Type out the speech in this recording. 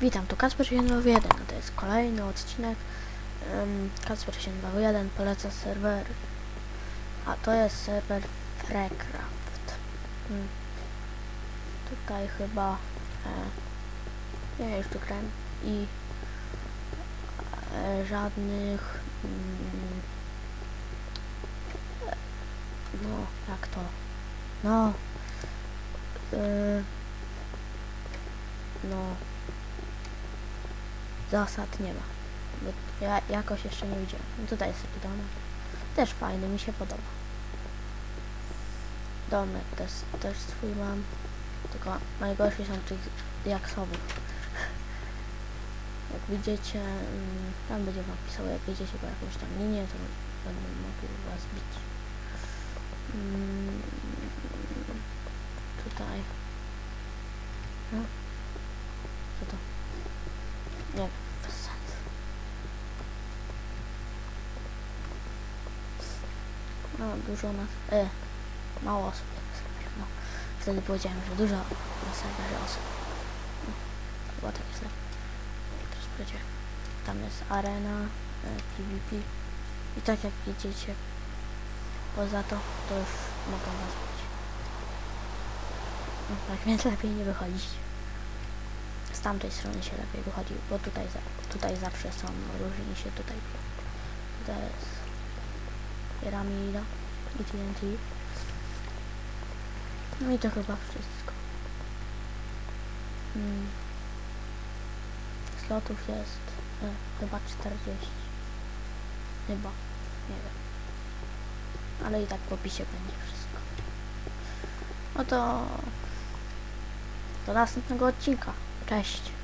Witam, tu Kacper 721, a to jest kolejny odcinek um, Kacper 721 poleca serwer, a to jest serwer Freecraft. Hmm. Tutaj chyba e, już tu grałem i e, żadnych mm, e, no jak to no y, no zasad nie ma. Bo ja jakoś jeszcze nie widziałem. No tutaj jest taki domek. Też fajny, mi się podoba. Domek też, też swój mam. Tylko najgorsi są tych jaksowych. Jak widzicie, mm, tam będzie wam pisało, jak jedziecie po jakąś tam linię, to będą mogli was bić. Mm, Tutaj. No. Co to? Nie bez sensu. No, dużo nas... E, mało osób serwerze, no. Wtedy powiedziałem, że dużo na serwerze osób. No, chyba tak jest lepiej. Teraz powiedziałem. Tam jest arena, e, PvP. I tak jak widzicie, poza to, to już mogą was bić. No, tak więc lepiej nie wychodzić. Z tamtej strony się lepiej wychodzi, bo tutaj, tutaj zawsze są różni się tutaj. Tutaj jest piramida i TNT. No i to chyba wszystko. Hmm. Slotów jest e, chyba 40. Chyba, nie wiem. Ale i tak w opisie będzie wszystko. No to do następnego odcinka. Cześć.